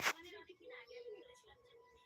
মানে অনেকদিন আগে আমি বলেছিলাম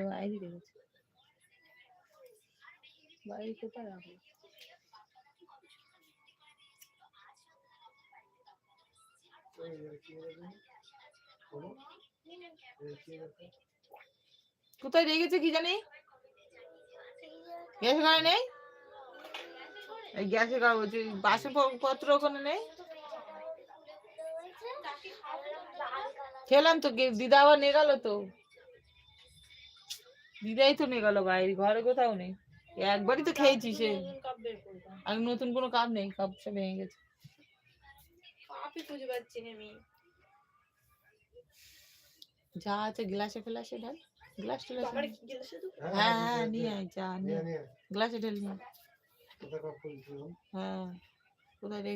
বাইরে রেখেছে বাইরে কোথায় রাখব কোথায় রেখেছে কি জানি? গ্যাস ঘরে নেই? এই গ্যাসের ঘর বলছি বাসন প- পত্র ওখানে নেই? খেলাম তো দিদা আবার নিয়ে গেল তো। দিদাই তো নিয়ে গেল বাইরে, ঘরে কোথাও নেই। একবারই তো খেয়েছি সে। আর নতুন কোনো কাপ নেই কাপ সব ভেঙে গেছে। খুঁজে পাচ্ছি না আমি। যা আছে গ্লাসে ফেলাসে ঢাল। গ্লাস গেলে শুধু হ্যাঁ হ্যাঁ নিয়ে আয় যা নিয়ে নিয়ে ঢেল নিয়ে। গ্লাসে ঢেলে নিয়ে। আয়। কোথায় কাপ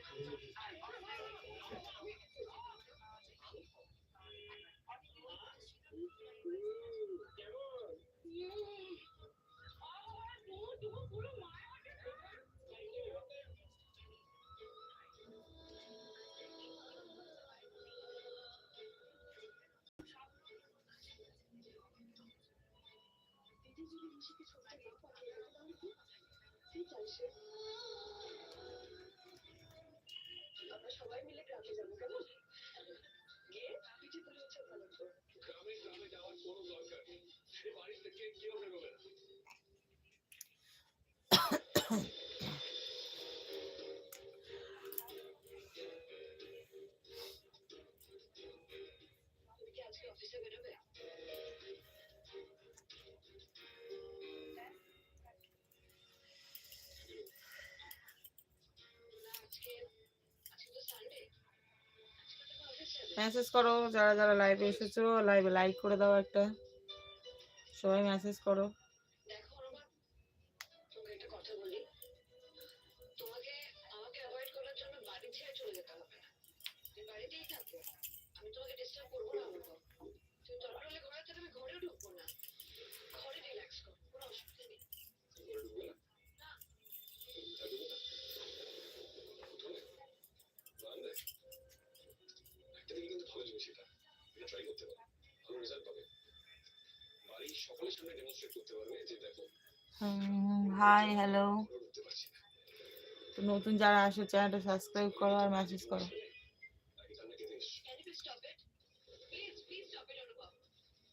খুলছিলাম গ্রামে যাওয়ার কোনো দরকার নেই। পড়েছে কিছু শুনতে পাচ্ছে টিভি মেসেজ করো যারা যারা লাইভে এসেছ লাইভে লাইক করে দাও একটা। সবাই মেসেজ করো। হাই হ্যালো নতুন যারা আসো চ্যানেলটা সাবস্ক্রাইব করো আর মেসেজ করো আগে কান্না কেঁদে এসছো Can you please stop it? Please, please stop it, অনুভব।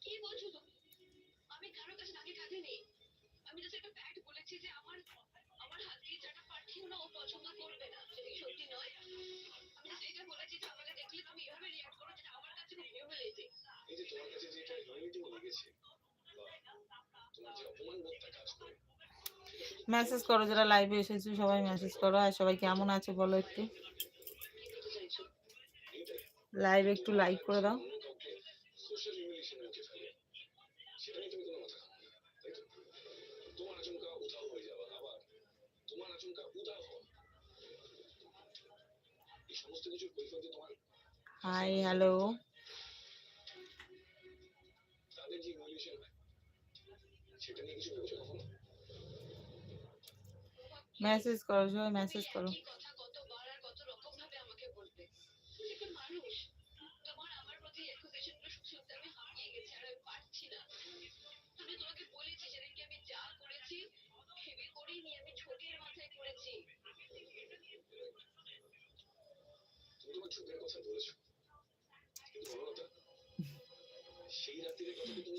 কি বলছো তুমি? আমি কারোর কাছে নাকে কাঁধে নেই। আমি just একটা fact বলেছি যে আমার আমার হাত দিয়ে যাটা পাঠিয়েও না ও পছন্দ করবে না। সেটা কি সত্যি নয়? আমি just এটা বলেছি যে আমাকে দেখলে তুমি এভাবে react করো যেটা আমার কাছে খুব humiliating। এই যে তোমার কাছে যে এটা হিউম্যানিটি লেগেছে বা তোমার যে অপমান বোধটা কাজ করে মেসেজ করো যারা লাইভে এসেছ, সবাই মেসেজ করো। আর সবাই কেমন আছে বলো একটু? লাইভে একটু লাইক করে দাও। হাই কাউকে সেই করো কথা মেসেজ করো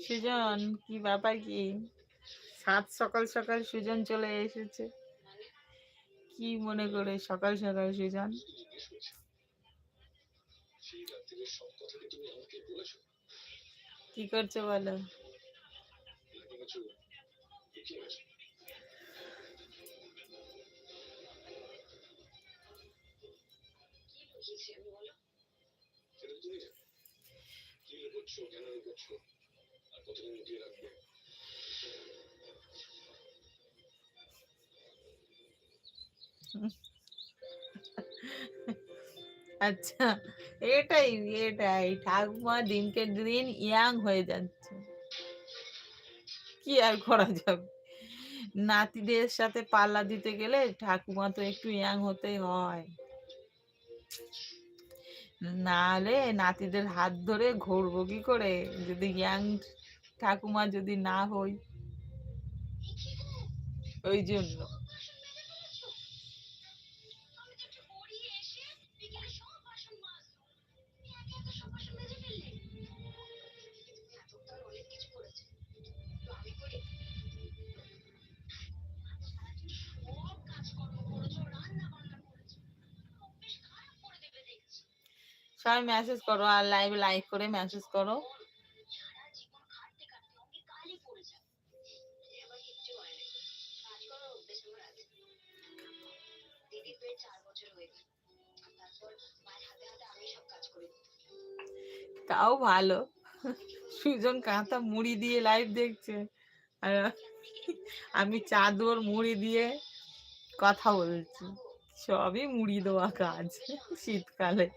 সুজন কি ব্যাপার কি? সাত সকাল সকাল সুজন চলে এসেছে। কি মনে করে? সকাল সকাল, সুজন। করছি কি করছ বলো? নাকি কিছু লুকিয়ে গেছো কি লুকিয়েছি আমি বলো সেটা তো তুমি জানো কি লুকোচ্ছো কেন লুকোচ্ছো আর কতদিন রাখবে? আচ্ছা এটাই এটাই। ঠাকুমা দিনকে দিন ইয়াং হয়ে যাচ্ছে। কি আর করা যাবে? নাতিদের সাথে পাল্লা দিতে গেলে ঠাকুমা তো একটু ইয়াং হতেই হয়। নাহলে নাতিদের হাত ধরে ঘুরবো কি করে? যদি ইয়াং ঠাকুমা যদি না হই। ওই জন্য। সবাই মেসেজ করো, আর লাইভ লাইক করে মেসেজ করো। তাও ভালো। সুজন কাঁথা মুড়ি দিয়ে লাইভ দেখছে। আর আমি চাদর মুড়ি দিয়ে কথা বলছি। সবই মুড়ি দেওয়া কাজ শীতকালে।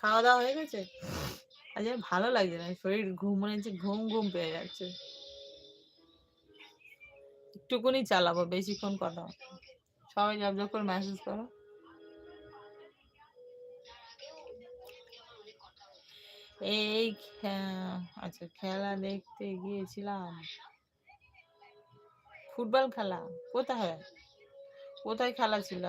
খাওয়া দাওয়া হয়ে গেছে? আজ ভালো লাগছে না, শরীর ঘুম মনে হচ্ছে ঘুম ঘুম পেয়ে যাচ্ছে। একটুকুনি চালাবো, বেশিক্ষণ কথা। সবাই জব জব করে মেসেজ করো। এই আচ্ছা খেলা দেখতে গিয়েছিলাম। ফুটবল খেলা কোথায়? কোথায় খেলা ছিল?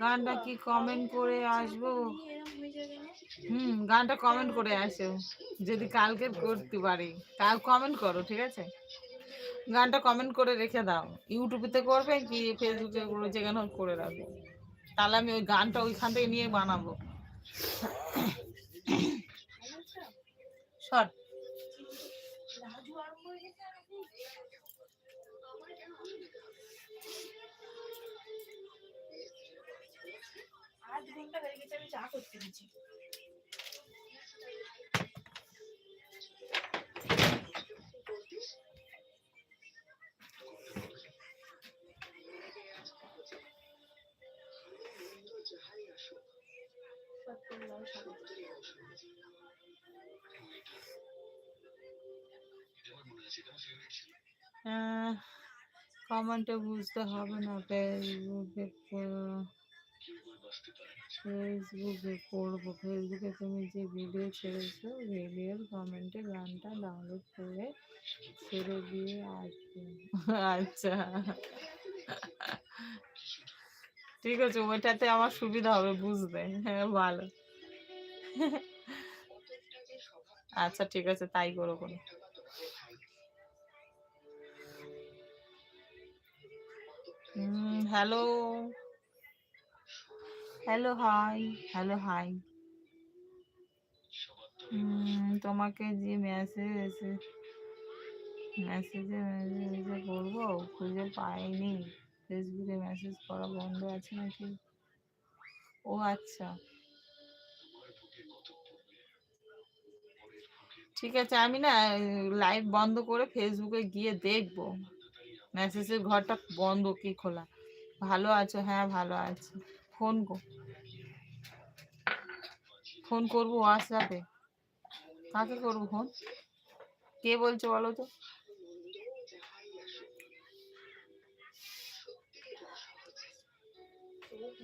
গানটা কি কমেন্ট করে আসব এরকম হয়ে যাবে না হুম, গানটা কমেন্ট করে আসো। যদি কালকে করতে পারি। কাল কমেন্ট করো, ঠিক আছে? গানটা কমেন্ট করে রেখে দাও। ইউটিউবেতে করবে কি ফেসবুকে করে যেখানে হোক করে রাখব তাহলে আমি ওই গানটা ওইখান থেকে নিয়ে বানাবো। শর্ট হয়ে গেছে, আমি চা করতে দিচ্ছি কমেন্টে বুঝতে হবে না ফেসবুকে ফেসবুকে করব ফেসবুকে তুমি যে ভিডিও ছেড়েছো ভিডিওর কমেন্টে গানটা ডাউনলোড করে ছেড়ে দিয়ে আসব। আচ্ছা। ঠিক আছে, ওইটাতে আমার সুবিধা হবে বুঝতে হ্যাঁ ভালো। আচ্ছা ঠিক আছে, তাই করো কোনো। Hello hello hi hello hi তোমাকে যে মেসেজ এসে মেসেজে মেসেজে করব খুঁজে পাইনি। ফেসবুকে মেসেজ করা বন্ধ আছে নাকি? ও আচ্ছা। ঠিক আছে, আমি না লাইভ বন্ধ করে ফেসবুকে গিয়ে দেখব। মেসেজের ঘরটা বন্ধ কি খোলা। ভালো আছো? হ্যাঁ ভালো আছি। ফোন ফোন করব হোয়াটসঅ্যাপে কাকে করব ফোন কে বলছো বলো তো?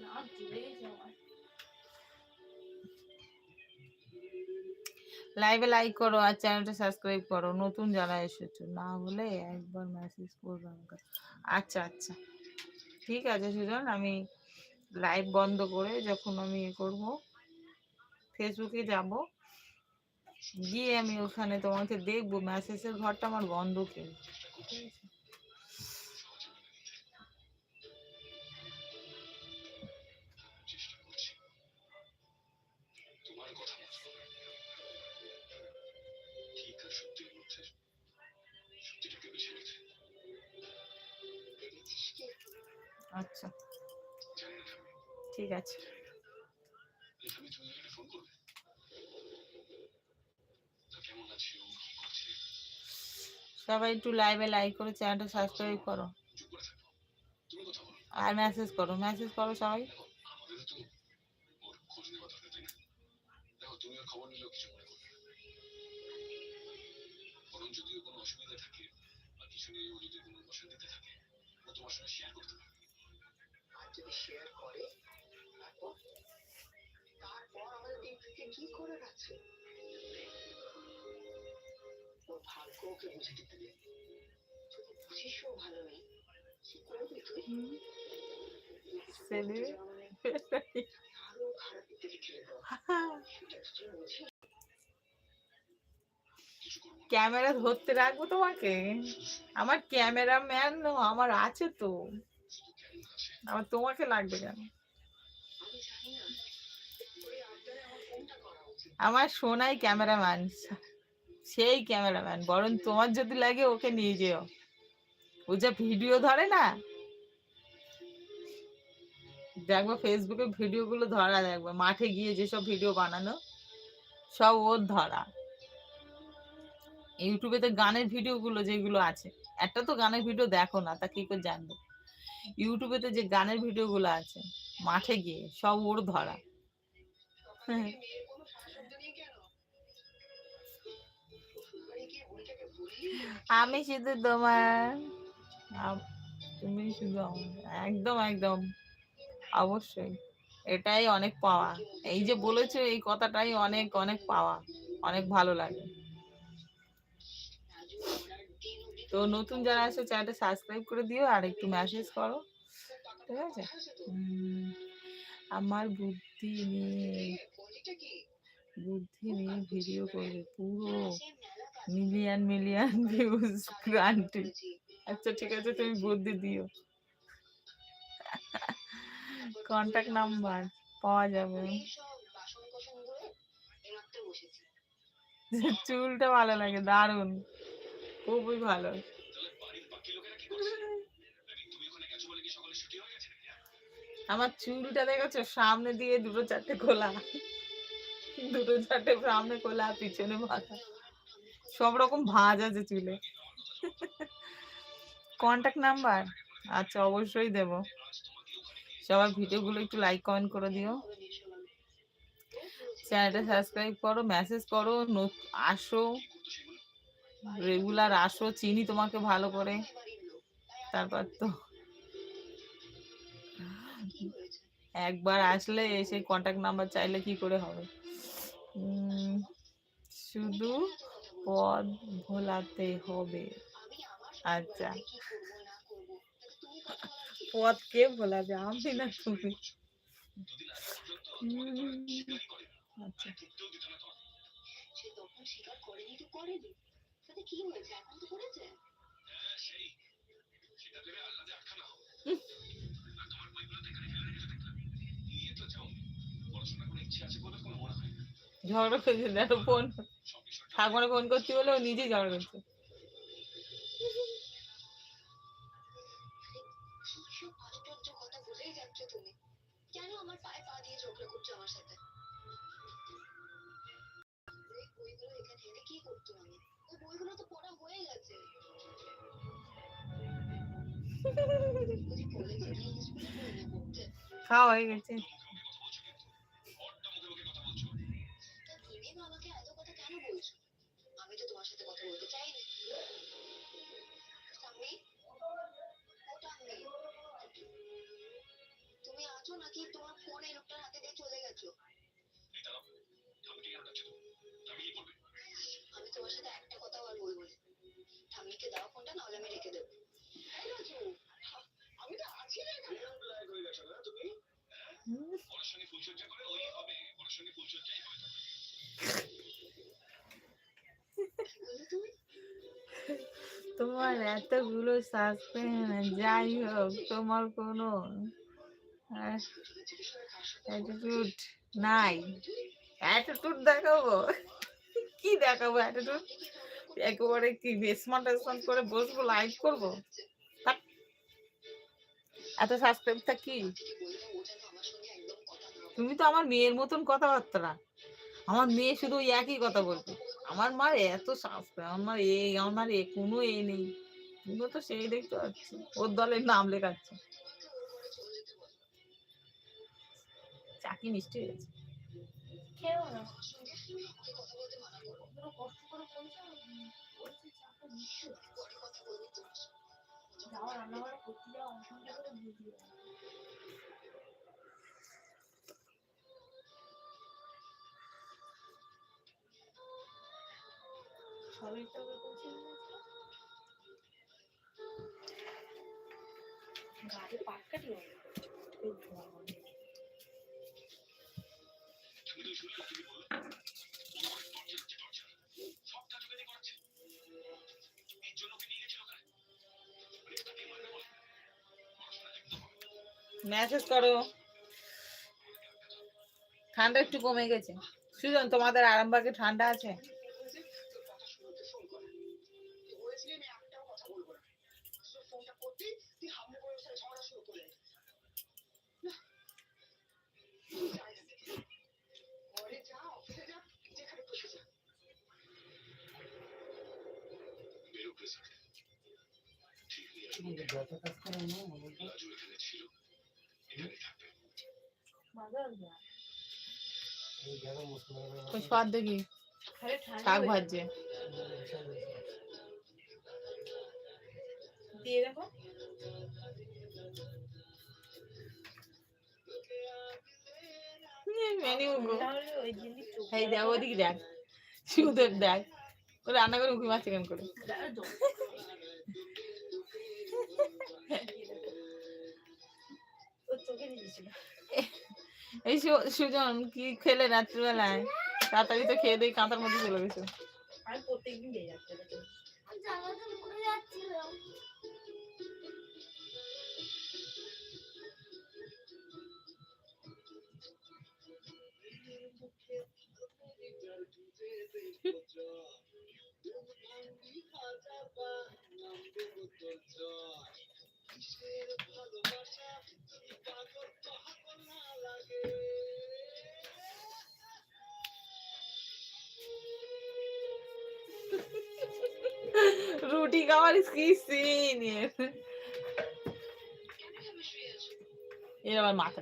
না লাইভে লাইক করো আর চ্যানেলটা সাবস্ক্রাইব করো। নতুন যারা এসেছ, না হলে একবার মেসেজ করবে আমাকে। আচ্ছা আচ্ছা। ঠিক আছে, সুজন, আমি লাইভ বন্ধ করে যখন আমি এ করব ফেসবুকে যাব। গিয়ে আমি ওখানে তোমাকে দেখব। মেসেজের ঘরটা আমার বন্ধ কেউ ঠিক আছে? আচ্ছা। ঠিক আছে। সবাই একটু লাইভে লাইক করে চ্যানেলটা সাবস্ক্রাইব করো। আর মেসেজ করো মেসেজ করো সবাই। কোনো অসুবিধা থাকে বা কিছু নিয়ে যদি কোনো অশান্তিতে থাকে তোমার সঙ্গে শেয়ার করতে যদি শেয়ার করে তারপর তারপর আমাদের দিক থেকে কি করার আছে ওর ভাগ্য ওকে বুঝে দিতে দে যদি বুঝিস ও ভালো নেই কি করবি তুই ছেলে আরও খারাপের দিকে ঠেলে দেওয়া সেটা বুঝিস। কিছু করব না। ক্যামেরা ধরতে রাখব তোমাকে? আমার ক্যামেরাম্যান আমার আছে তো। আমার তোমাকে লাগবে কেন? আমার সোনাই ক্যামেরাম্যান, সেই ক্যামেরাম্যান। বরং তোমার যদি লাগে ওকে নিয়ে যেও। ও যা ভিডিও ধরে না? দেখব ফেসবুকে ভিডিও গুলো ধরা দেখবে। মাঠে গিয়ে যেসব ভিডিও বানানো, সব ওর ধরা। ইউটিউবেতে গানের ভিডিও গুলো যেগুলো আছে, একটা তো গানের ভিডিও দেখো না, তা কি করে জানবে? ইউটিউবেতে যে গানের ভিডিও গুলো আছে, মাঠে গিয়ে সব ওর ধরা। হ্যাঁ। আমি শুধু তোমার তুমি শুধু একদম একদম, অবশ্যই। এটাই অনেক পাওয়া। এই যে বলেছ এই কথাটাই অনেক অনেক পাওয়া। অনেক ভালো লাগে। তো নতুন যারা আছে চ্যানেলটা সাবস্ক্রাইব করে দিও আর একটু মেসেজ করো, ঠিক আছে? আমার বুদ্ধি নিয়ে বুদ্ধি নিয়ে ভিডিও করবে পুরো। মিলিয়ন মিলিয়ন ভিউজ গ্রান্টি আচ্ছা ঠিক আছে, তুমি বুদ্ধি দিও। কন্টাক্ট নাম্বার পাওয়া যাবে। চুলটা ভালো লাগে, দারুণ। খুবই ভালো। আমার চুলটা দেখেছ? সামনে দিয়ে দুটো চারটে খোলা দুটো চারটে সামনে খোলা পিছনে বাঁধা সব রকম ভাঁজ আছে চুলে। কন্টাক্ট নাম্বার আচ্ছা অবশ্যই দেবো। সবার ভিডিওগুলো একটু লাইক কমেন্ট করে দিও। চ্যানেলটা সাবস্ক্রাইব করো মেসেজ করো আসো। রেগুলার আসো, চিনি তোমাকে ভালো করে। তারপর তো একবার আসলে এসে কন্টাক্ট নাম্বার চাইলে কি করে হবে? শুধু পদ ভোলাতে হবে। আচ্ছা। পদ কে ভোলাবে? আমি না তুমি। আচ্ছা। না কি হয়েছে? এখন তো করেছে। হ্যাঁ সেই। সেটা ভেবে আল্লাদে আটখানা হও আর তোমার বইগুলো তো ফেলে রেখেছো দেখলাম। নিয়ে তো যাও। পড়াশোনা করে ইচ্ছে আছে বলে কোনো মনে হয় ঝগড়া করছে দেখো ফোন। সব ফোন করছি বলে ও নিজেই ঝগড়া করছে। বইগুলো তো পড়া হয়ে গেছে। খাওয়া হয়ে গেছে। এতগুলো সাসপেন্স যাই হোক, তোমার কোনো অ্যাটিটিউড নাই। অ্যাটিটিউড দেখাবো? কি দেখাবো অ্যাটিটিউড একেবারে কি স্মার্ট স্মার্ট করে বসবো লাইভ করব। এত সাসপেন্সটা কি। তুমি তো আমার মেয়ের মতন কথাবার্তা। না আমার মেয়ে শুধু একই কথা বলবে। আমার মার এত সাসপেন্স আমার এই, আমার এ, কোনো এ নেই। তো সেই দেখতে পাচ্ছি। ওর দলের নাম লেখাচ্ছে। চাকি মিষ্টি হয়েছে। খেয়েও না। আমার না। মেসেজ করো ঠান্ডা একটু কমে গেছে সুজন তোমাদের আরামবাগে ঠান্ডা আছে কিন্তু কাজ করে না মনে হয় এখানে ছিল থাকবে দেখি। আরে শাক ভাজছে। দিয়ে দেখো। মেনু দেখ ওদিকে দেখ। সুদের দেখ। ও রান্না করে উঁকি মারছে কেন করে এই সুজন কি খেলে রাত্রিবেলায়? তাড়াতাড়ি তো খেয়ে দিয়ে কাঁথার মধ্যে চলে গেছে। রুটি খাওয়ার কি সিন এর আবার মাথা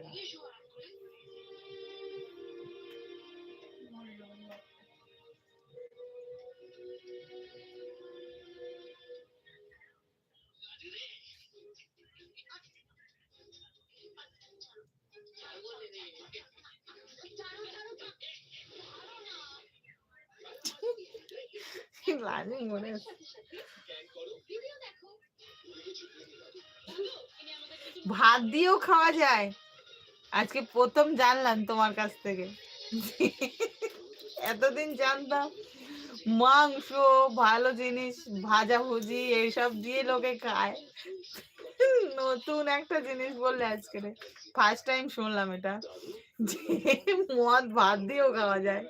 ভাত দিয়েও খাওয়া যায়। আজকে প্রথম জানলাম তোমার কাছ থেকে। এতদিন জানতাম, মাংস, ভালো জিনিস, ভাজা ভুজি, এইসব দিয়ে লোকে খায়। নতুন একটা জিনিস বললে আজকে ফার্স্ট টাইম শুনলাম এটা। মদ ভাত দিয়েও খাওয়া যায়।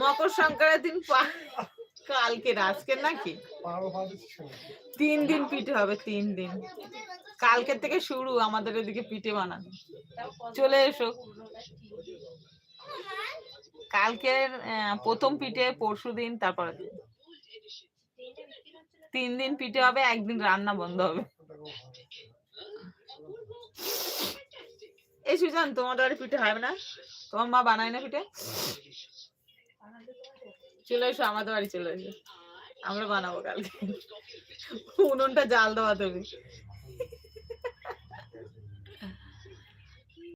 মকর সংক্রান্তির দিন কালকে আজকে নাকি? তিন দিন পিঠে হবে, তিন দিন। কালকে থেকে শুরু, আমাদের এদিকে পিঠে বানানো। চলে এসো। কালকের প্রথম পিঠে পরশু দিন তারপরে তিন দিন পিঠে হবে, একদিন রান্না বন্ধ হবে। এই সুজান তোমাদের বাড়ি পিঠে হবে না। তোমার মা বানায় না পিঠে চলে এসো, আমাদের বাড়ি চলে এসো। আমরা বানাবো কালকে। উনুনটা জাল দেওয়া দেবে